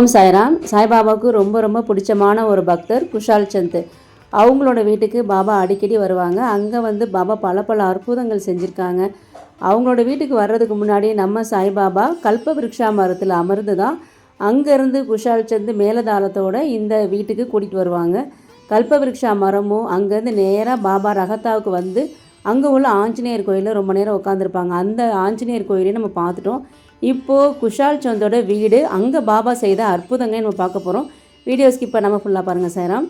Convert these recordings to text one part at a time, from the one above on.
ஓம் சாய்ராம். சாய்பாபாவுக்கு ரொம்ப ரொம்ப பிடிச்சமான ஒரு பக்தர் குஷால் சந்த். அவங்களோட வீட்டுக்கு பாபா அடிக்கடி வருவாங்க. அங்கே வந்து பாபா பல பல அற்புதங்கள் செஞ்சுருக்காங்க. அவங்களோட வீட்டுக்கு வர்றதுக்கு முன்னாடி நம்ம சாய்பாபா கல்ப விருக்ஷா மரத்தில் அமர்ந்து தான் அங்கேருந்து குஷால் சந்த் மேலதாளத்தோடு இந்த வீட்டுக்கு கூட்டிகிட்டு வருவாங்க. கல்ப விருக்ஷா மரமும் அங்கேருந்து நேராக பாபா ரகத்தாவுக்கு வந்து அங்கே உள்ள ஆஞ்சநேயர் கோயிலில் ரொம்ப நேரம் உட்காந்துருப்பாங்க அந்த ஆஞ்சநேயர் கோயிலையும் நம்ம பார்த்துட்டோம். இப்போது குஷால் சந்தோட வீடு அங்கே பாபா செய்த அற்புதங்க நம்ம பார்க்க போகிறோம் வீடியோ ஸ்கிப் பண்ணாமல் ஃபுல்லாக பாருங்கள் சேராம்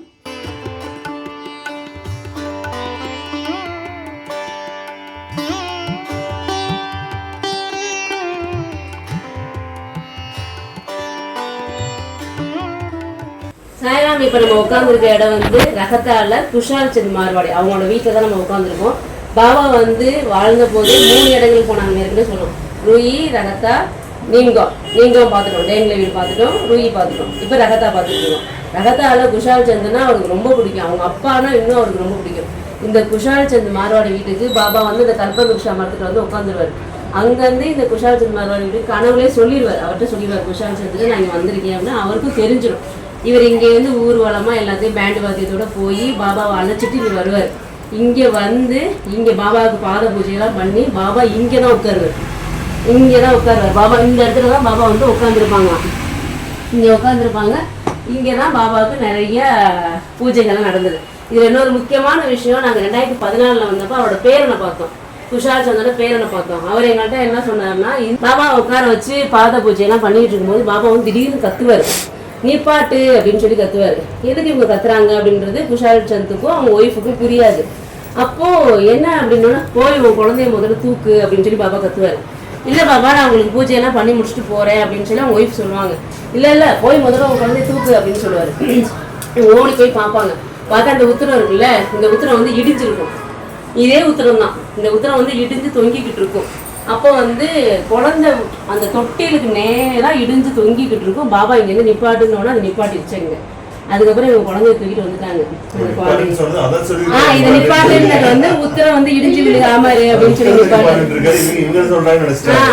சாய்ராம். இப்போ நம்ம உட்காந்துருக்க இடம் வந்து ரகத்தால குஷால் சந்த் மார்வாடி அவங்களோட வீட்டில் தான் நம்ம உட்காந்துருக்கோம் பாபா வந்து வாழ்ந்த போது மூணு இடங்கள் போனாங்க இருக்குன்னு சொன்னோம் ரூயி ரகத்தா நீங்கம் நீங்கம் பார்த்துட்டோம் டேனில் வீடு பார்த்துட்டோம் ரூயி பார்த்துட்டோம் இப்போ ரகத்தா பார்த்துட்டு இருக்கோம் ரகத்தால குஷால் சந்த்னா அவருக்கு ரொம்ப பிடிக்கும். அவங்க அப்பானா இன்னும் அவருக்கு ரொம்ப பிடிக்கும். இந்த குஷால் சந்த் மார்வாடி வீட்டுக்கு பாபா வந்து இந்த கல்பகுஷா மரத்துக்கு வந்து உட்காந்துருவார். அங்கேருந்து இந்த குஷால் சந்த் மார்வாடி வீட்டுக்கு கனவுலே சொல்லிடுவார் அவர்கிட்ட சொல்லிடுவார் குஷால் சந்துக்கு நான் இங்கே வந்திருக்கேன் அப்படின்னா அவருக்கும் தெரிஞ்சிடும். இவர் இங்கே வந்து ஊர்வலமா எல்லாத்தையும் பேண்டு வாத்தியத்தோடு போய் பாபாவை அழைச்சிட்டு இங்கே வருவார். இங்கே வந்து இங்கே பாபாவுக்கு பாத பூஜையெல்லாம் பண்ணி பாபா இங்கே தான் உட்காருவார். இங்கே தான் உட்காருவார். பாபா இந்த இடத்துல தான் பாபா வந்து உட்காந்துருப்பாங்க இங்கே உட்காந்துருப்பாங்க இங்கே தான் பாபாவுக்கு நிறைய பூஜைகள்லாம் நடந்தது. இதில் இன்னொரு முக்கியமான விஷயம் நாங்கள் ரெண்டாயிரத்தி பதினாலில் வந்தப்போ அவரோட பேரனை பார்த்தோம். துஷார் சந்தோட பேரனை பார்த்தோம். அவர் எங்கள்கிட்ட என்ன சொன்னார்னா பாபா உட்கார வச்சு பாத பூஜையெல்லாம் பண்ணிட்டு இருக்கும்போது பாபா வந்து திடீர்னு கத்துவார். நீப்பாட்டு அப்படின்னு சொல்லி கத்துவார். எதுக்கு இவங்க கத்துறாங்க? அப்படின்றது குஷால் சந்துக்கும் அவங்க ஒய்ஃபுக்கும் புரியாது. அப்போ என்ன அப்படின்னா போய் உன் குழந்தைய முதல்ல தூக்கு அப்படின்னு சொல்லி பாபா கத்துவார். இல்ல பாபா நான் உங்களுக்கு பூஜையெல்லாம் பண்ணி முடிச்சுட்டு போறேன் அப்படின்னு சொல்லி அவங்க ஒய்ஃப் சொல்லுவாங்க. இல்ல இல்ல போய் முதல்ல உன் குழந்தைய தூக்கு அப்படின்னு சொல்லுவாரு. ஓடி போய் பார்ப்பாங்க. பார்த்தா அந்த உத்தரம் இருக்குல்ல இந்த உத்தரம் வந்து இடிஞ்சிருக்கும். இதே உத்தரம் தான். இந்த உத்தரம் வந்து இடிஞ்சு தொங்கிக்கிட்டு இருக்கும். அப்போ வந்து குழந்தை அந்த தொட்டிலுக்கு நேரா இடிஞ்சு தொங்கிக்கிட்டு இருக்கும். பாபா இங்க இருந்து நிப்பாட்டுனோட அது நிப்பாட்டிடுச்சுங்க அதுக்கப்புறம் இவங்க குழந்தைய தூக்கிட்டு வந்துட்டாங்க. ஆ இதை நிப்பாட்டுன்றது வந்து உத்தரம் வந்து இடிஞ்சு விழுகாம இரு அப்படின்னு சொல்லி நிப்பாட்டு.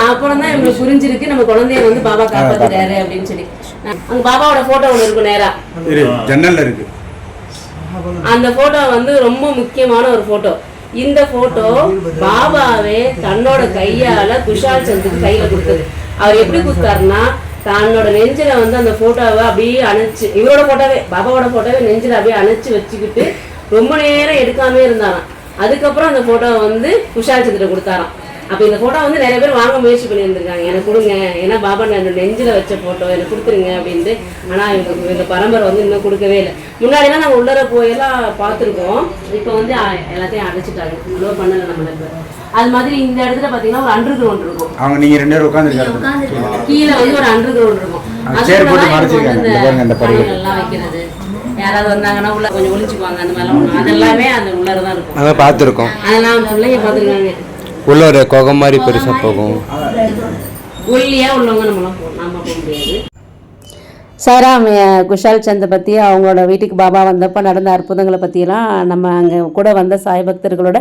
அப்புறம் தான் இவங்களுக்கு புரிஞ்சிருக்கு. நம்ம குழந்தைய வந்து பாபா காப்பாத்திட்டாரு அப்படின்னு சொல்லி. அங்க பாபாவோட போட்டோ ஒண்ணு இருக்கும் நேரா. இரு ஜன்னல்ல இருக்கு. அந்த போட்டோ வந்து ரொம்ப முக்கியமான ஒரு போட்டோ இந்த போட்டோ பாபாவே தன்னோட கையால குஷால் சந்துக்கு கையில கொடுத்தது. அவர் எப்படி கொடுத்தாருன்னா தன்னோட நெஞ்சில வந்து அந்த போட்டோவை அப்படியே அணைச்சு இவரோட போட்டோவே பாபாவோட போட்டோவே நெஞ்சில அப்படியே அணைச்சு வச்சுக்கிட்டு ரொம்ப நேரம் எடுக்காம இருந்தாராம். அதுக்கப்புறம் அந்த போட்டோவை வந்து குஷால் சந்திர கொடுத்தாராம் அப்ப இந்த போட்டோ வந்து நிறைய பேர் வாங்க முயற்சி பண்ணியிருந்திருக்காங்க. எனக்கு கொடுங்க. ஏன்னா பாபா நான் நெஞ்சில வச்ச போட்டோ எனக்கு கொடுத்துருங்க அப்படின்ட்டு. ஆனா இவங்க இந்த பரம்பரை வந்து இன்னும் கொடுக்கவே இல்லை. முன்னாடிலாம் நாங்க உள்ளர போயெல்லாம் பார்த்துருக்கோம். இப்போ வந்து எல்லாத்தையும் அடைச்சிட்டாங்க. இவ்வளோ பண்ணல நம்மள இப்ப. அது மாதிரி இந்த இடத்துல பாத்தீங்கன்னா ஒரு அண்டர் கிரவுண்ட் இருக்கும். அவங்க நீங்க ரெண்டு பேரும் உட்காந்துருக்காரு கீழே வந்து ஒரு அண்டர் கிரவுண்ட் இருக்கும். பணிகள்லாம் வைக்கிறது. யாராவது வந்தாங்கன்னா உள்ள கொஞ்சம் ஒளிச்சுக்குவாங்க அந்த மாதிரிலாம். அதெல்லாமே அந்த உள்ளர தான் இருக்கும். அதை பார்த்துருக்கோம். அதெல்லாம் பிள்ளைங்க பார்த்துருக்காங்க. உள்ள ஒரு குகம் மாதிரி பெருசாக போகும். ஒல்லியா உள்ளவங்க நம்மளாம் போ நாம போக முடியாது. சாராம் அஹ், குஷால் சந்தை பற்றி அவங்களோட வீட்டுக்கு பாபா வந்தப்போ நடந்த அற்புதங்களை பற்றியெல்லாம் நம்ம அங்கே கூட வந்த சாய் பக்தர்களோட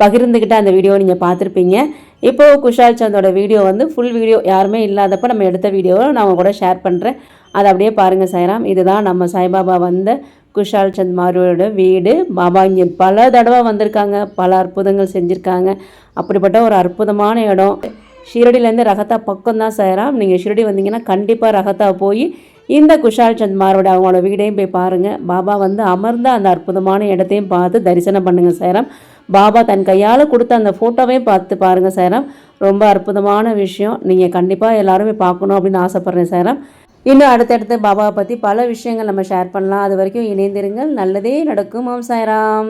பகிர்ந்துக்கிட்ட அந்த வீடியோ நீங்கள் பார்த்துருப்பீங்க. இப்போது குஷால் சந்தோட வீடியோ வந்து ஃபுல் வீடியோ யாருமே இல்லாதப்போ நம்ம எடுத்த வீடியோவை நான் கூட ஷேர் பண்ணுறேன் அதை அப்படியே பாருங்கள் சாய்ராம். இதுதான் நம்ம சாய்பாபா வந்த குஷால் சந்த் மாரோட வீடு பாபா இங்கே பல தடவை வந்திருக்காங்க பல அற்புதங்கள் செஞ்சுருக்காங்க. அப்படிப்பட்ட ஒரு அற்புதமான இடம். ஷிரடியிலேருந்து ரகத்தா பக்கம் தான் சேராம் நீங்கள் ஷிரடி வந்தீங்கன்னா கண்டிப்பாக ரகத்தா போய் இந்த குஷால் சந்த் மாரோட அவங்களோட வீடையும் போய் பாருங்கள் பாபா வந்து அமர்ந்த அந்த அற்புதமான இடத்தையும் பார்த்து தரிசனம் பண்ணுங்கள் சேரம் பாபா தன் கையால் கொடுத்த அந்த ஃபோட்டோவையும் பார்த்து பாருங்கள் சேரம் ரொம்ப அற்புதமான விஷயம். நீங்கள் கண்டிப்பாக எல்லாருமே பார்க்கணும் அப்படின்னு ஆசைப்பட்றேன் சேரம் இன்னும் அடுத்தடுத்து பாபாவை பற்றி பல விஷயங்கள் நம்ம ஷேர் பண்ணலாம். அது வரைக்கும் இணைந்திருங்கள். நல்லதே நடக்கும் ஓம் சாய்ராம்.